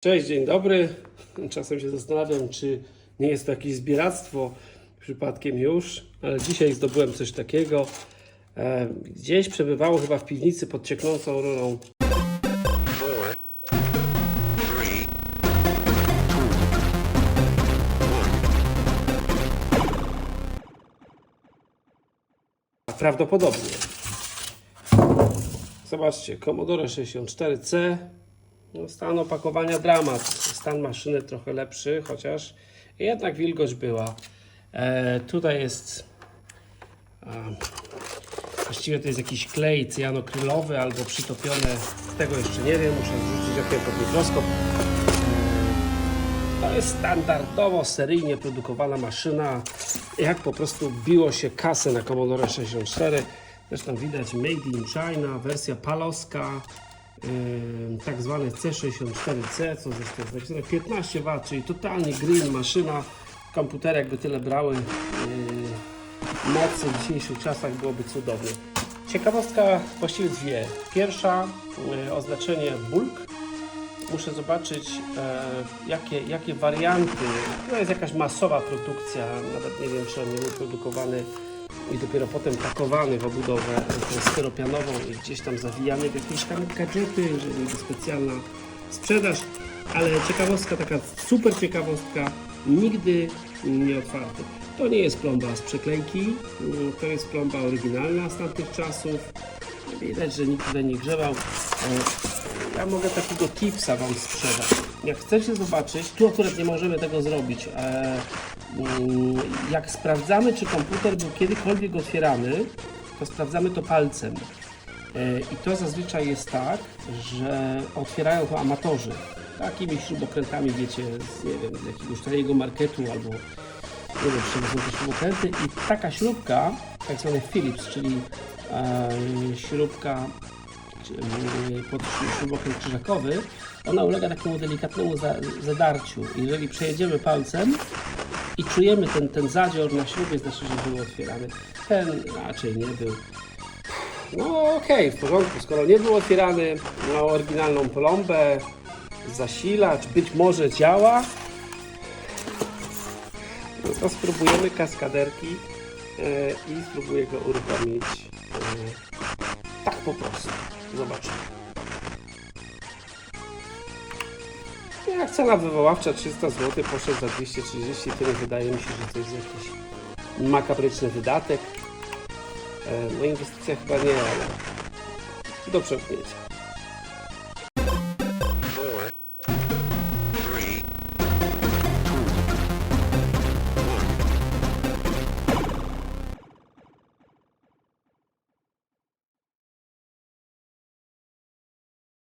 Cześć, dzień dobry. Czasem się zastanawiam, czy nie jest to jakieś zbieractwo przypadkiem już, ale dzisiaj zdobyłem coś takiego. E, Gdzieś przebywało chyba w piwnicy pod cieknącą rurą. Prawdopodobnie. Zobaczcie, Commodore 64C. No, stan opakowania dramat. Stan maszyny trochę lepszy, chociaż jednak wilgoć była. E, tutaj jest. A, właściwie to jest jakiś klej cyjanokrylowy albo przytopione. Tego jeszcze nie wiem, muszę zwrócić okiem pod mikroskop. To jest standardowo seryjnie produkowana maszyna. Jak po prostu biło się kasę na Commodore 64. Zresztą widać Made in China, wersja paloska, yy, tak zwany C64C, co zresztą jest napisane 15 W, czyli totalnie green maszyna. Komputery jakby tyle brały yy, mocy w dzisiejszych czasach byłoby cudownie. Ciekawostka właściwie dwie. Pierwsza yy, oznaczenie bulk, muszę zobaczyć, e, jakie, jakie warianty. To jest jakaś masowa produkcja, nawet nie wiem, czy on był produkowany i dopiero potem pakowany w obudowę tą styropianową i gdzieś tam zawijany w jakieś tam gadżety, że będzie specjalna sprzedaż. Ale ciekawostka, taka super ciekawostka, nigdy nie otwarty. To nie jest plomba z przeklejki, to jest plomba oryginalna z tamtych czasów. Widać, że nikt tutaj nie grzebał. Ja mogę takiego tipsa Wam sprzedać. Jak chcecie zobaczyć, tu akurat nie możemy tego zrobić. E, mm, jak sprawdzamy, czy komputer był kiedykolwiek otwierany, to sprawdzamy to palcem. E, I to zazwyczaj jest tak, że otwierają to amatorzy. Takimi śrubokrętami, wiecie, z, nie wiem, z jakiegoś taniego marketu albo nie wiem, przywożą te śrubokręty i taka śrubka, tak zwany Philips, czyli e, śrubka czy, pod śrubokręt krzyżakowy, ona ulega takiemu delikatnemu za, zadarciu. Jeżeli przejedziemy palcem i czujemy ten, ten zadzior na śrubie, znaczy, że był otwierany. Ten raczej nie był. No okej, w porządku. Skoro nie był otwierany, ma oryginalną plombę, zasilacz, być może działa, no to spróbujemy kaskaderki e, i spróbuję go uruchomić e, tak po prostu. Zobaczymy. Jak cena wywoławcza 300 zł poszedł za 230, to nie wydaje mi się, że to jest jakiś makabryczny wydatek. E, no inwestycja chyba nie, ale do przepchnięcia.